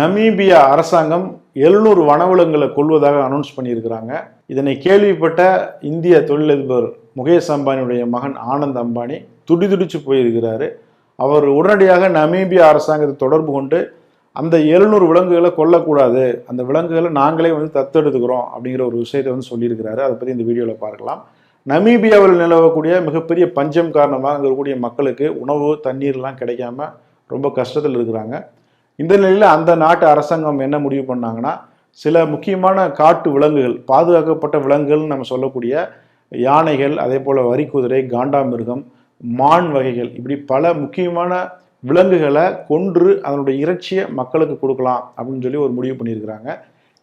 நமீபியா அரசாங்கம் எழுநூறு வனவிலங்குகளை கொள்வதாக அனௌன்ஸ் பண்ணியிருக்கிறாங்க. இதனை கேள்விப்பட்ட இந்திய தொழிலதிபர் முகேஷ் அம்பானியுடைய மகன் ஆனந்த் அம்பானி துடிதுடிச்சு போயிருக்கிறாரு. அவர் உடனடியாக நமீபியா அரசாங்கத்தை தொடர்பு கொண்டு அந்த எழுநூறு விலங்குகளை கொல்லக்கூடாது அந்த விலங்குகளை நாங்களே வந்து தத்தெடுத்துக்கிறோம் அப்படிங்கிற ஒரு விஷயத்தை வந்து சொல்லியிருக்கிறாரு. அதை பற்றி இந்த வீடியோவில் பார்க்கலாம். நமீபியாவில் நிலவக்கூடிய மிகப்பெரிய பஞ்சம் காரணமாக அங்கே இருக்கக்கூடிய மக்களுக்கு உணவு தண்ணீர்லாம் கிடைக்காம ரொம்ப கஷ்டத்தில் இருக்கிறாங்க. இந்த நிலையில் அந்த நாட்டு அரசாங்கம் என்ன முடிவு பண்ணாங்கன்னா சில முக்கியமான காட்டு விலங்குகள் பாதுகாக்கப்பட்ட விலங்குகள்னு நம்ம சொல்லக்கூடிய யானைகள் அதே போல் வரிக்குதிரை காண்டாமிருகம் மான் வகைகள் இப்படி பல முக்கியமான விலங்குகளை கொன்று அதனுடைய இறைச்சியை மக்களுக்கு கொடுக்கலாம் அப்படின்னு சொல்லி ஒரு முடிவு பண்ணியிருக்கிறாங்க.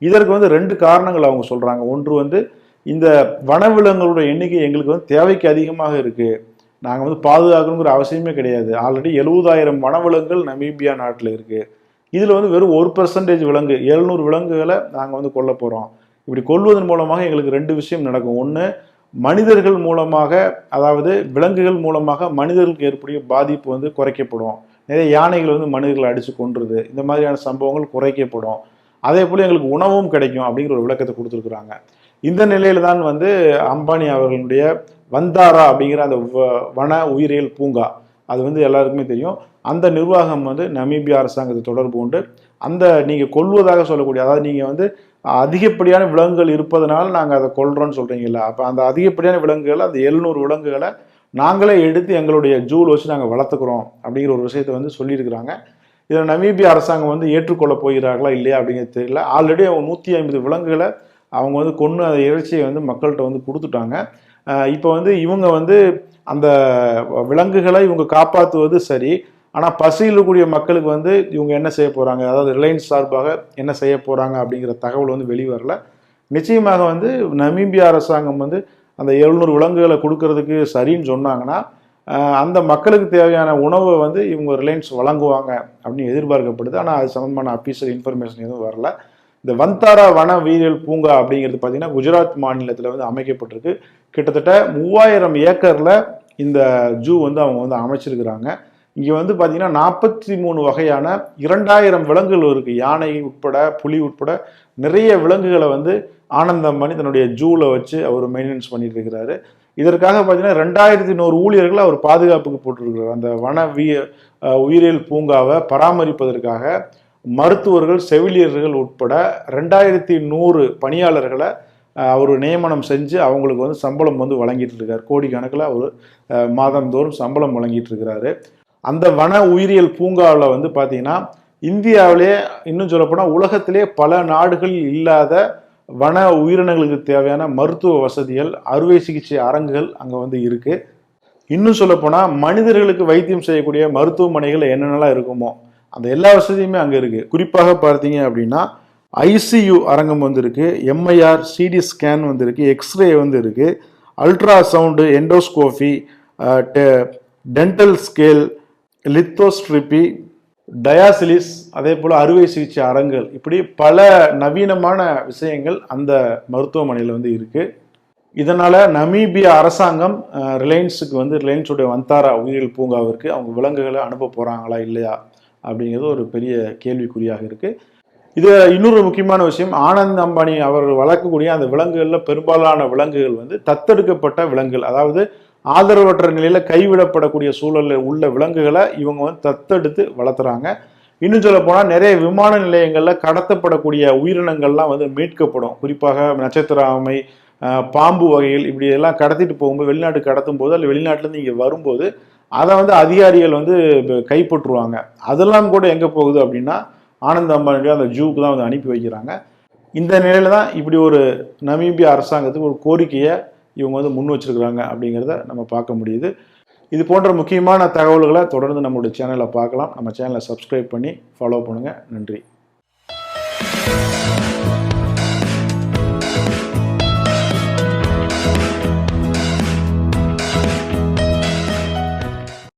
இதற்கு வந்து ரெண்டு காரணங்கள் அவங்க சொல்கிறாங்க ஒன்று வந்து இந்த வனவிலங்குகளோட எண்ணிக்கை எங்களுக்கு வந்து தேவைக்கு அதிகமாக இருக்குது நாங்கள் வந்து பாதுகாக்கணுங்கிற அவசியமே கிடையாது. ஆல்ரெடி எழுபதாயிரம் வனவிலங்குகள் நமீபியா நாட்டில் இருக்குது இதில் வந்து வெறும் ஒரு பர்சன்டேஜ் விலங்கு எழுநூறு விலங்குகளை நாங்கள் வந்து கொல்ல போகிறோம் இப்படி கொல்வதன் மூலமாக எங்களுக்கு ரெண்டு விஷயம் நடக்கும். ஒன்று மனிதர்கள் மூலமாக அதாவது விலங்குகள் மூலமாக மனிதர்களுக்கு ஏற்புடைய பாதிப்பு வந்து குறைக்கப்படும். நிறைய யானைகள் வந்து மனிதர்களை அடித்து கொன்றுது. இந்த மாதிரியான சம்பவங்கள் குறைக்கப்படும். அதே போல் எங்களுக்கு உணவும் கிடைக்கும் அப்படிங்கிற ஒரு விளக்கத்தை கொடுத்துருக்குறாங்க. இந்த நிலையில தான் வந்து அம்பானி அவர்களுடைய வந்தாரா அப்படிங்கிற அந்த வ- வன உயிரியல் பூங்கா. அது வந்து எல்லாருக்குமே தெரியும். அந்த நிர்வாகம் வந்து நமீபியா அரசாங்கத்தை தொடர்பு கொண்டு அந்த நீங்கள் கொள்வதாக சொல்லக்கூடிய அதாவது நீங்கள் வந்து அதிகப்படியான விலங்குகள் இருப்பதனால நாங்கள் அதை கொல்றோம்னு சொல்கிறீங்களா அப்போ அந்த அதிகப்படியான விலங்குகளை அந்த எழுநூறு விலங்குகளை நாங்களே எடுத்து எங்களுடைய ஜூல் வச்சு நாங்கள் வளர்த்துக்கிறோம் அப்படிங்கிற ஒரு விஷயத்தை வந்து சொல்லியிருக்கிறாங்க. இதில் நமீபியா அரசாங்கம் வந்து ஏற்றுக்கொள்ள போகிறார்களா இல்லையா அப்படிங்கிறது தெரியல. ஆல்ரெடி அவங்க நூற்றி ஐம்பது விலங்குகளை அவங்க வந்து கொன்று அந்த இறைச்சியை வந்து மக்கள்கிட்ட வந்து கொடுத்துட்டாங்க. இப்போ வந்து இவங்க வந்து அந்த விலங்குகளை இவங்க காப்பாற்றுவது சரி ஆனால் பசியில் இருக்கக்கூடிய மக்களுக்கு வந்து இவங்க என்ன செய்ய போகிறாங்க அதாவது ரிலையன்ஸ் சார்பாக என்ன செய்ய போகிறாங்க அப்படிங்கிற தகவல் வந்து வெளிவரல நிச்சயமாக வந்து நமீபியா அரசாங்கம் வந்து அந்த எழுநூறு விலங்குகளை கொடுக்கறதுக்கு சரின்னு சொன்னாங்கன்னா அந்த மக்களுக்கு தேவையான உணவை வந்து இவங்க ரிலையன்ஸ் வழங்குவாங்க அப்படின்னு எதிர்பார்க்கப்படுது. ஆனால் அது சம்பந்தமான அஃபீஷியல் இன்ஃபர்மேஷன் எதுவும் வரல. இந்த வந்தாரா வன வீரியல் பூங்கா அப்படிங்கிறது பார்த்தீங்கன்னா குஜராத் மாநிலத்தில் வந்து அமைக்கப்பட்டிருக்கு. கிட்டத்தட்ட மூவாயிரம் ஏக்கரில் இந்த ஜூ வந்து அவங்க வந்து அமைச்சிருக்கிறாங்க. இங்கே வந்து பார்த்தீங்கன்னா நாற்பத்தி மூணு வகையான இரண்டாயிரம் விலங்குகள் இருக்குது யானை உட்பட புலி உட்பட நிறைய விலங்குகளை வந்து ஆனந்தமணி தன்னுடைய ஜூவில் வச்சு அவர் மெயின்டெனன்ஸ் பண்ணிட்டு இருக்கிறாரு. இதற்காக பார்த்தீங்கன்னா ரெண்டாயிரத்தி நூறு ஊழியர்களை அவர் பாதுகாப்புக்கு போட்டிருக்கிறார். அந்த வன வீ உயிரியல் பூங்காவை பராமரிப்பதற்காக மருத்துவர்கள் செவிலியர்கள் உட்பட ரெண்டாயிரத்தி நூறு பணியாளர்களை அவர் நியமனம் செஞ்சு அவங்களுக்கு வந்து சம்பளம் வந்து வழங்கிட்டு இருக்கார். கோடிக்கணக்கில் அவர் மாதந்தோறும் சம்பளம் வழங்கிட்டு இருக்கிறாரு. அந்த வன உயிரியல் பூங்காவில் வந்து பார்த்தீங்கன்னா இந்தியாவிலே இன்னும் சொல்லப்போனால் உலகத்திலே பல நாடுகளில் இல்லாத வன உயிரினங்களுக்கு தேவையான மருத்துவ வசதிகள் அறுவை சிகிச்சை அரங்குகள் அங்கே வந்து இருக்கு. இன்னும் சொல்லப்போனால் மனிதர்களுக்கு வைத்தியம் செய்யக்கூடிய மருத்துவமனைகள் என்னென்னலாம் இருக்குமோ அந்த எல்லா வசதியுமே அங்கே இருக்குது குறிப்பாக பார்த்தீங்க அப்படின்னா ஐசியு அரங்கம் வந்திருக்கு எம்ஐஆர் சிடி ஸ்கேன் வந்திருக்கு எக்ஸ்ரே வந்து இருக்குது ultrasound endoscopy dental scale lithotripsy dialysis அதே போல் அறுவை சிகிச்சை அரங்குகள். இப்படி பல நவீனமான விஷயங்கள் அந்த மருத்துவமனையில் வந்து இருக்கு. இதனால் நமீபியா அரசாங்கம் ரிலையன்ஸுக்கு வந்து ரிலையன்ஸுடைய வந்தாரா உயிரியல் பூங்காவிற்கு அவங்க விலங்குகளை அனுப்ப போகிறாங்களா இல்லையா அப்படிங்கிறது ஒரு பெரிய கேள்விக்குறியாக இருக்குது இது இன்னொரு முக்கியமான விஷயம் ஆனந்த் அம்பானி அவர் வளர்க்கக்கூடிய அந்த விலங்குகளில் பெரும்பாலான விலங்குகள் வந்து தத்தெடுக்கப்பட்ட விலங்குகள். அதாவது ஆதரவற்ற நிலையில் கைவிடப்படக்கூடிய சூழலில் உள்ள விலங்குகளை இவங்க வந்து தத்தெடுத்து வளர்த்துறாங்க. இன்னும் சொல்ல போனால் நிறைய விமான நிலையங்களில் கடத்தப்படக்கூடிய உயிரினங்கள்லாம் வந்து மீட்கப்படும். குறிப்பாக நட்சத்திர ஆமை பாம்பு வகைகள் இப்படி எல்லாம் கடத்திட்டு போகும்போது வெளிநாட்டு கடத்தும் போது அல்ல வெளிநாட்டிலேருந்து இங்கே வரும்போது அதை வந்து அதிகாரிகள் வந்து கைப்பற்றுவாங்க. அதெல்லாம் கூட எங்கே போகுது அப்படின்னா ஆனந்த் அம்பானியுடைய அந்த ஜூக்கு தான் வந்து அனுப்பி வைக்கிறாங்க. இந்த நிலையில தான் இப்படி ஒரு நமீபிய அரசாங்கத்துக்கு ஒரு கோரிக்கையை இவங்க வந்து முன் வச்சிருக்கிறாங்க அப்படிங்கிறத நம்ம பார்க்க முடியுது. இது போன்ற முக்கியமான தகவல்களை தொடர்ந்து நம்மளுடைய சேனலை பார்க்கலாம். நம்ம சேனலை சப்ஸ்கிரைப் பண்ணி ஃபாலோ பண்ணுங்கள் நன்றி.